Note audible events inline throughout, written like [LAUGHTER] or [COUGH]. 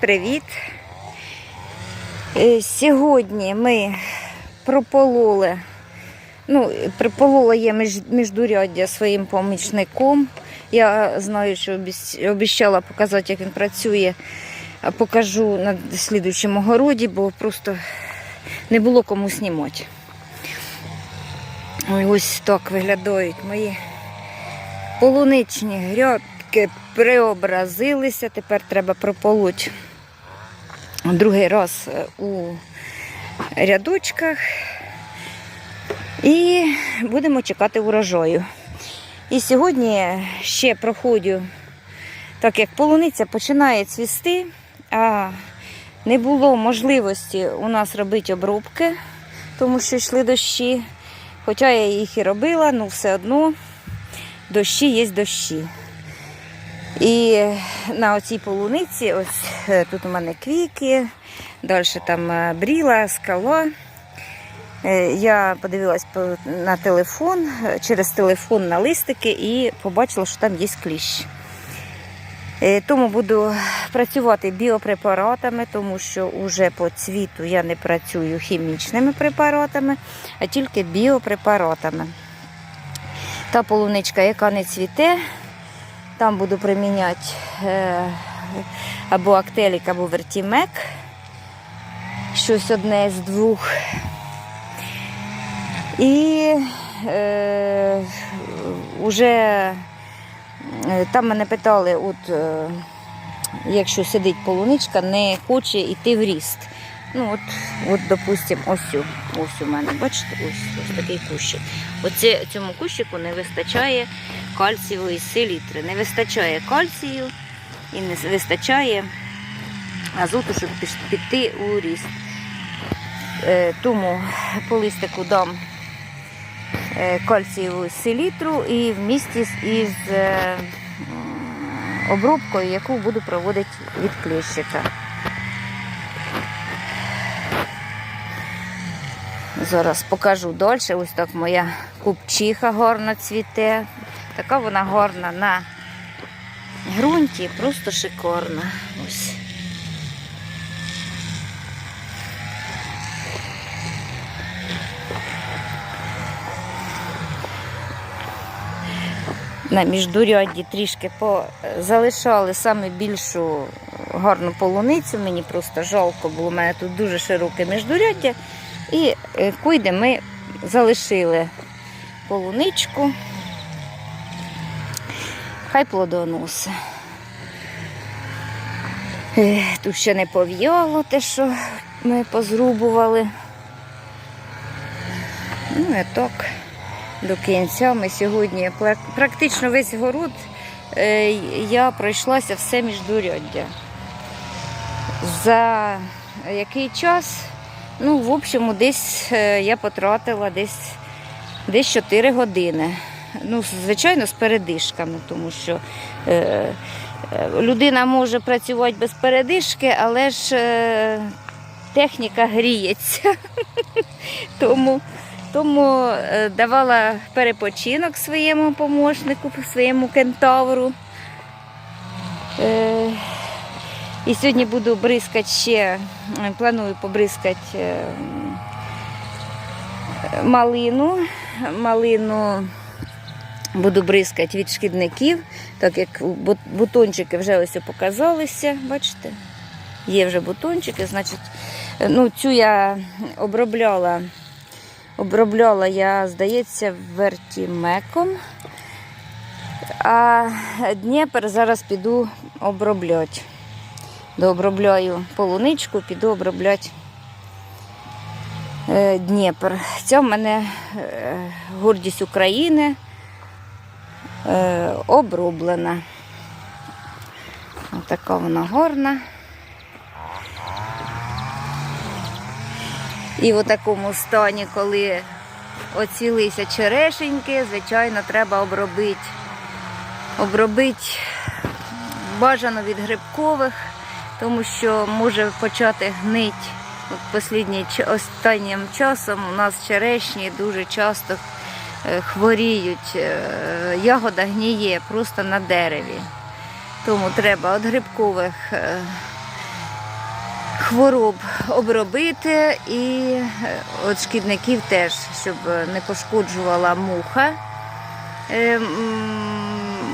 привіт! Е, Сьогодні ми пропололи, ну, прополола я між, міждуряддя своїм помічником. Я знаю, що обіц- обіцяла показати, як він працює. Покажу на слідуючому городі, бо просто не було кому знімати. Ось так виглядають мої полуничні грядки преобразилися. Тепер треба прополоть другий раз е, у рядочках. І будемо чекати урожаю. І сьогодні ще проходжу, так як полуниця починає цвісти, а не було можливості у нас робити обробки, тому що йшли дощі. Хоча я їх і робила, ну все одно дощі є дощі. І на оцій полуниці, ось е, тут у мене квіки, далі там е, бріла, скала. Е, Я подивилась на телефон, через телефон на листики і побачила, що там є кліщ. Тому буду працювати біопрепаратами, тому що вже по цвіту я не працюю хімічними препаратами, а тільки біопрепаратами. Та полуничка, яка не цвіте, там буду приміняти е, або актелік, або вертімек. Щось одне з двох. І е, вже е, там мене питали, от, е, якщо сидить полуничка, не хоче йти в ріст. Ну, от, от допустимо, ось, у- ось у мене, бачите, ось, ось такий кущик. Оце, цьому кущику не вистачає кальцієвої селітри. Не вистачає кальцію і не вистачає азоту, щоб піти у ріст. Е, тому по листику дам е, кальцієву селітру і в місті із е, обробкою, яку буду проводити від кліщика. Зараз покажу далі. Ось так моя купчиха гарно цвіте. Така вона гарна на ґрунті, просто шикарна. Ось. На міждурядді трішки залишали саме більшу гарну полуницю. Мені просто жалко було. У мене тут дуже широке міждуряддя. І е, куйде ми залишили полуничку. Хай плодоноси. Е, Тут ще не пов'яло те, що ми позрубували. Ну і так, до кінця ми сьогодні практично весь город е, я пройшлася все міждуряддя. За який час? Ну, в общому, десь е, я потратила десь, десь 4 години. Ну, звичайно, з передишками, тому що е, е, людина може працювати без передишки, але ж е, техніка гріється. [LAUGHS] тому тому е, давала перепочинок своєму помощнику, своєму кентавру. Е, і сьогодні буду бризкати ще, е, планую побризкати е, малину. Малину буду бризкати від шкідників, так як бутончики вже ось показалися, бачите? Є вже бутончики, значить, е, ну, цю я обробляла, обробляла я, здається, вертімеком. А Дніпр зараз піду обробляти. Дообробляю полуничку, піду обробляти е, Дніпр. Це в мене е, гордість України е, оброблена. Така вона гарна. І в такому стані, коли оцілися черешеньки, звичайно, треба обробити. Обробити бажано від грибкових, тому що може почати гнить. Останнім часом у нас черешні дуже часто е, хворіють. е, Ягода гніє просто на дереві. Тому треба від грибкових е, хвороб обробити і от шкідників теж, щоб не пошкоджувала муха.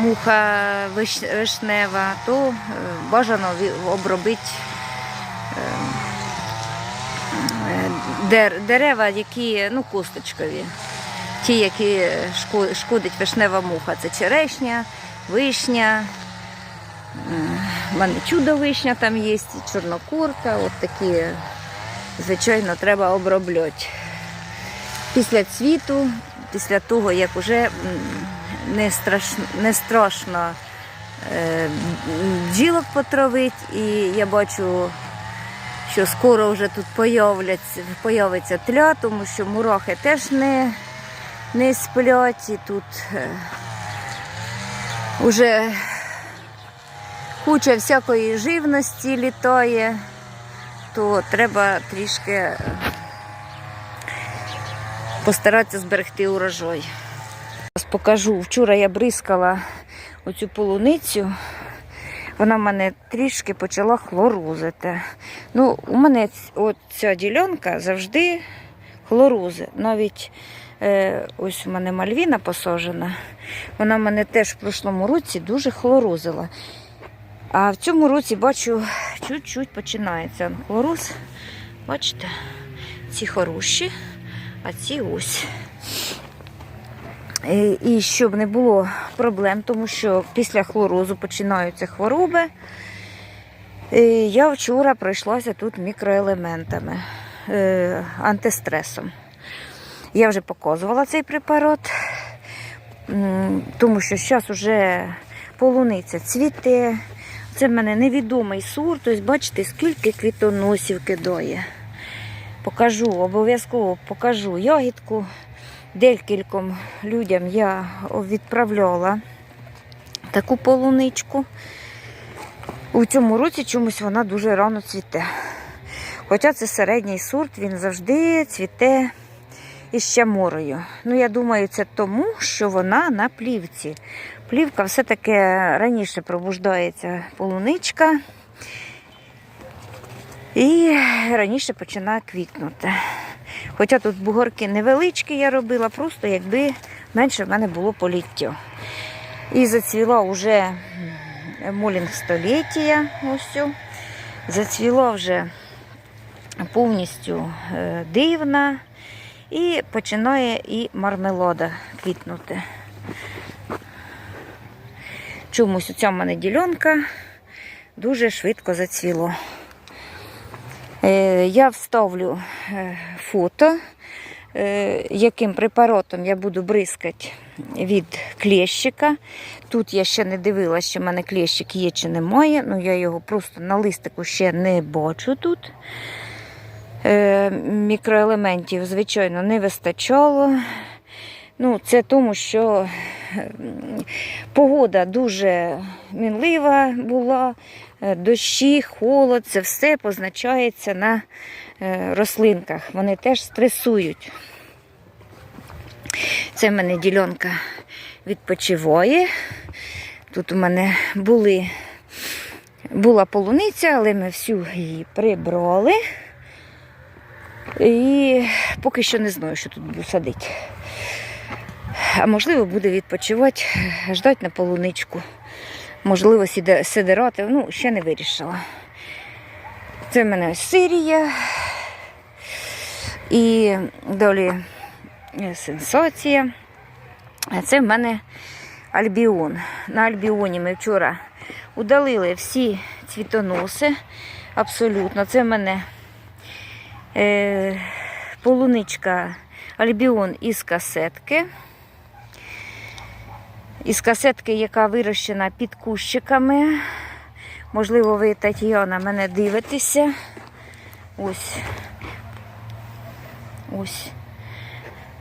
Е, Муха вишнева, то е, бажано обробити е, дерева, які ну, косточкові. Ті, які шкодить вишнева муха. Це черешня, вишня. У мене чудо вишня там є, чорнокурка. От такі, звичайно, треба обробляти. Після цвіту, після того, як вже не страшно, не страшно е, бджілок потравить, і я бачу, що скоро вже тут появиться тля, тому що мурахи теж не, не сплять, і тут е, вже куча всякої живності літає, то треба трішки е, постаратися зберегти урожай. Покажу. Вчора я бризкала оцю полуницю. Вона в мене трішки почала хлорозити. Ну, у мене ця ділянка завжди хлорози. Навіть е, ось у мене мальвіна посажена. Вона в мене теж в прошлому році дуже хлорозила. А в цьому році бачу, чуть-чуть починається хлороз. Бачите, ці хороші, а ці ось. І, і щоб не було проблем, тому що після хлорозу починаються хвороби. Я вчора пройшлася тут мікроелементами, е, антистресом. Я вже показувала цей препарат, тому що зараз вже полуниця цвіте. Це в мене невідомий сорт. Ось бачите, скільки квітоносів кидає. Покажу, обов'язково покажу ягідку. Декільком людям я відправляла таку полуничку. У цьому році чомусь вона дуже рано цвіте. Хоча це середній сорт, він завжди цвіте із щаморою. Ну, я думаю, це тому, що вона на плівці. Плівка все-таки раніше пробуждається полуничка і раніше починає квітнути. Хоча тут бугорки невеличкі я робила, просто якби менше в мене було поліття. І зацвіла вже молінг століття. Ось. Зацвіла вже повністю е, дивна. І починає і мармелода квітнути. Чомусь оця в мене ділянка дуже швидко зацвіло. Е, Я вставлю е, фото, е, яким препаратом я буду бризкати від клещика. Тут я ще не дивилася, що в мене клещик є чи немає. Ну, я його просто на листику ще не бачу тут. Мікроелементів, звичайно, не вистачало. Ну, це тому, що погода дуже мінлива була, дощі, холод, це все позначається на е, рослинках. Вони теж стресують. Це в мене ділянка відпочиває. Тут у мене були, була полуниця, але ми всю її прибрали. І поки що не знаю, що тут буду садити. А можливо, буде відпочивати, ждати на полуничку. Можливо, сидирати. Ну, ще не вирішила. Це в мене Сирія. І далі е, сенсація. Це в мене альбіон. На альбіоні ми вчора удалили всі цвітоноси. Абсолютно. Це в мене е, полуничка альбіон із касетки. Із касетки, яка вирощена під кущиками. Можливо, ви, Тетяна, мене дивитеся. Ось. Ось.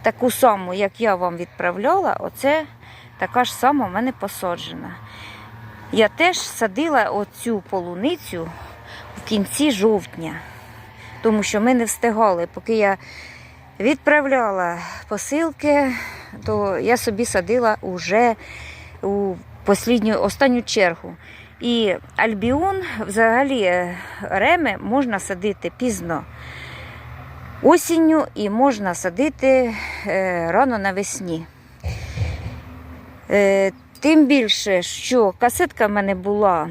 Таку саму, як я вам відправляла, оце така ж сама в мене посаджена. Я теж садила оцю полуницю в кінці жовтня, тому що ми не встигали, поки я відправляла посилки, то я собі садила уже у послідню, останню чергу. І альбіон, взагалі, е, реми можна садити пізно осінню і можна садити е, рано навесні. Е, Тим більше, що касетка в мене була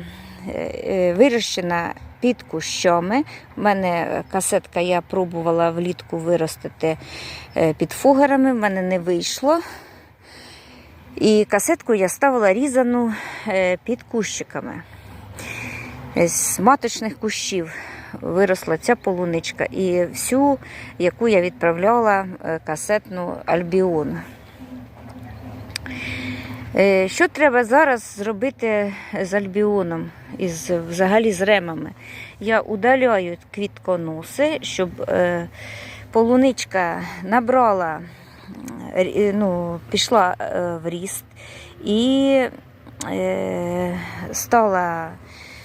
вирощена під кущами. У мене касетка я пробувала влітку виростити е, під фугерами, в мене не вийшло. І касетку я ставила різану е, під кущиками. З маточних кущів виросла ця полуничка і всю, яку я відправляла е, касетну альбіон. Е, Що треба зараз зробити з альбіоном, із, взагалі з ремами? Я удаляю квітконоси, щоб е, полуничка набрала, е, ну, пішла в ріст і стала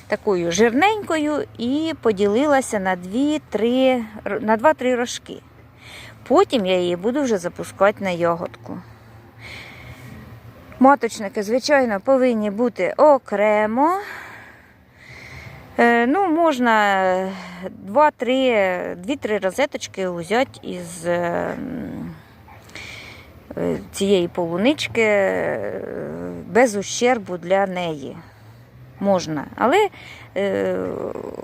такою жирненькою і поділилася на 2-3 на 2-3 рожки. Потім я її буду вже запускати на ягодку. Маточники, звичайно, повинні бути окремо. Е, Ну, можна 2-3 розеточки взяти із е, е, цієї полунички е, без ущербу для неї. Можна. Але е,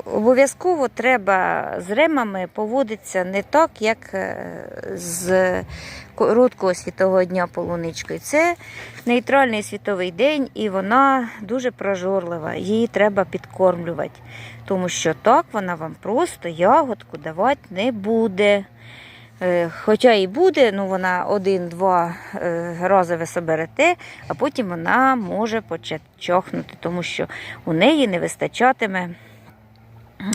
обов'язково треба з ремами поводитися не так, як е, з короткого світового дня полуничкою. Це нейтральний світовий день, і вона дуже прожорлива. Її треба підкормлювати, тому що так вона вам просто ягодку давати не буде. Е, Хоча і буде, ну вона один-два е, рази ви соберете, а потім вона може почати чохнути, тому що у неї не вистачатиме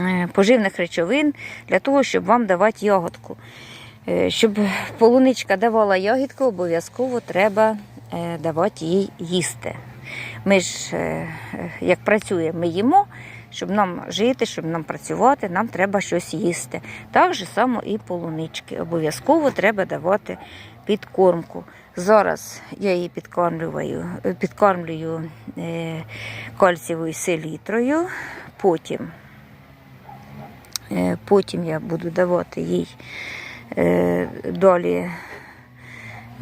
е, поживних речовин для того, щоб вам давати ягодку. Щоб полуничка давала ягідку, обов'язково треба давати їй їсти. Ми ж, як працюємо, ми їмо, щоб нам жити, щоб нам працювати, нам треба щось їсти. Так же само і полунички. Обов'язково треба давати підкормку. Зараз я її підкормлюю, підкормлюю е, кальцієвою селітрою, потім, е, потім я буду давати їй е, далі.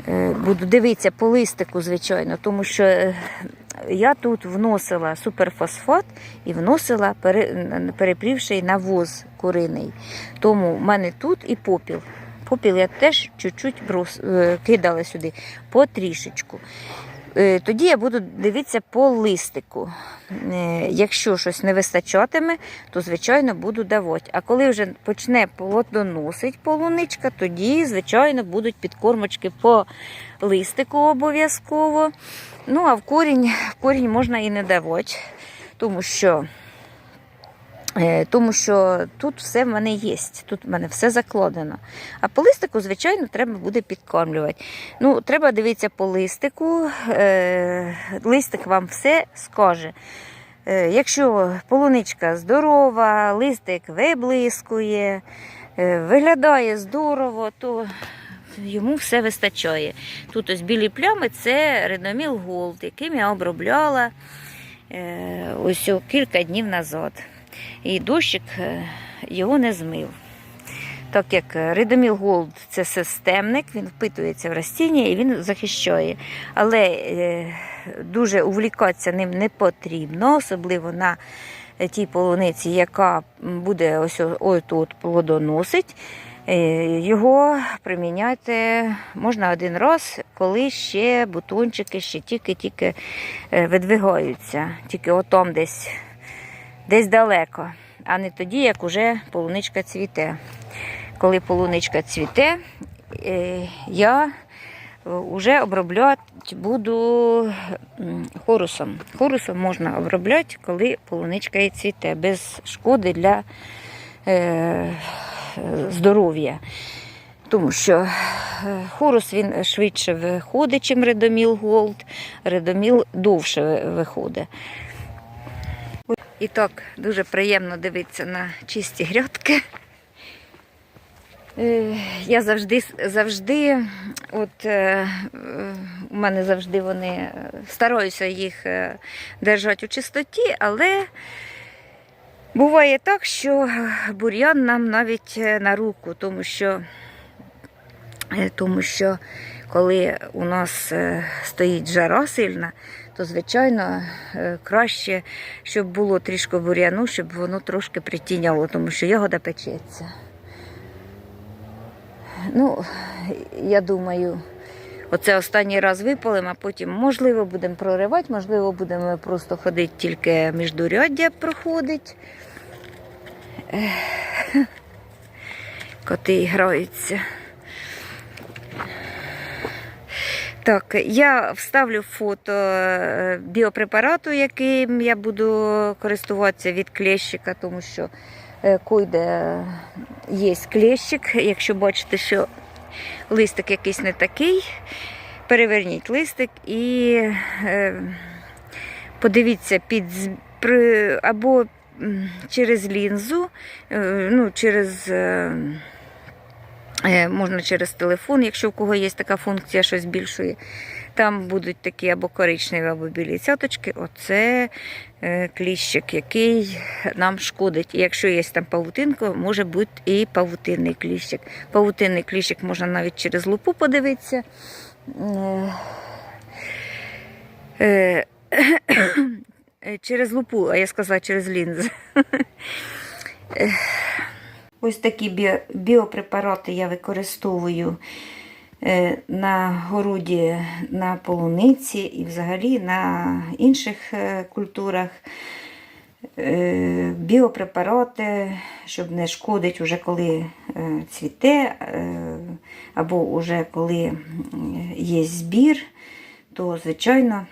Е, Буду дивитися по листику, звичайно, тому що я тут вносила суперфосфат і вносила перепрівший навоз куриний. Тому в мене тут і попіл. Попіл я теж чуть-чуть е, кидала сюди потрішечку. Е, Тоді я буду дивитися по листику. Е, Якщо щось не вистачатиме, то звичайно буду давати. А коли вже почне плодоносить полуничка, тоді, звичайно, будуть підкормочки по листику обов'язково. Ну, а в корінь, в корінь можна і не давати, тому що. Е, Тому що тут все в мене є, тут в мене все закладено. А по листику, звичайно, треба буде підкормлювати. Ну, треба дивитися по листику. Е, листик вам все скаже. Е, якщо полуничка здорова, листик виблискує, виглядає здорово, то йому все вистачає. Тут ось білі плями це редоміл Голд, яким я обробляла ось кілька днів назад. І дощик е, його не змив. Так як Редоміл Голд це системник, він впитується в растіння і він захищає. Але е, дуже увлікатися ним не потрібно, особливо на тій полуниці, яка буде ось о- тут плодоносить. Е, Його приміняти можна один раз, коли ще бутончики ще тільки-тільки е, видвигаються, тільки отом десь, десь далеко, а не тоді, як уже полуничка цвіте. Коли полуничка цвіте, е, я вже обробляти буду хорусом. Хорусом можна обробляти, коли полуничка і цвіте, без шкоди для е, здоров'я. Тому що е, хорус він швидше виходить, чим редоміл голд, редоміл довше виходить. І так, дуже приємно дивитися на чисті грядки. Е, Я завжди, завжди, от е, у мене завжди вони е, стараюся їх держати у чистоті, але буває так, що бур'ян нам навіть на руку, тому що, тому що коли у нас стоїть жара сильна, то звичайно е, краще, щоб було трішки бур'яну, щоб воно трошки притіняло, тому що ягода печеться. Ну, я думаю, оце останній раз випалимо, а потім, можливо, будемо проривати, можливо, будемо просто ходити тільки міждуряддя проходить. Коти граються. Так, я вставлю фото е, біопрепарату, яким я буду користуватися від клещика, тому що е, койде є клещик. Якщо бачите, що листик якийсь не такий, переверніть листик і е, подивіться під або через лінзу, ну, через. Е, Можна через телефон, якщо в кого є така функція, що збільшує. Там будуть такі або коричневі, або білі цяточки. Оце е, кліщик, який нам шкодить. І якщо є там павутинка, може бути і павутинний кліщик. Павутинний кліщик можна навіть через лупу подивитися. Е, [COUGHS] Через лупу, а я сказала через лінзи. Ось такі біо- біопрепарати я використовую е, на городі, на полуниці і взагалі на інших е, культурах. Е, Біопрепарати, щоб не шкодить уже коли цвіте, або вже коли є збір, то звичайно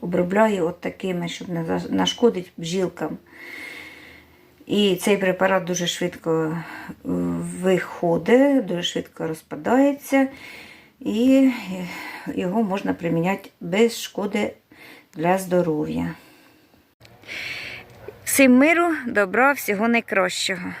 обробляю от такими, щоб не нашкодить бджілкам. І цей препарат дуже швидко е, виходить, дуже швидко розпадається, і його можна приміняти без шкоди для здоров'я. Всім миру, добра, всього найкращого.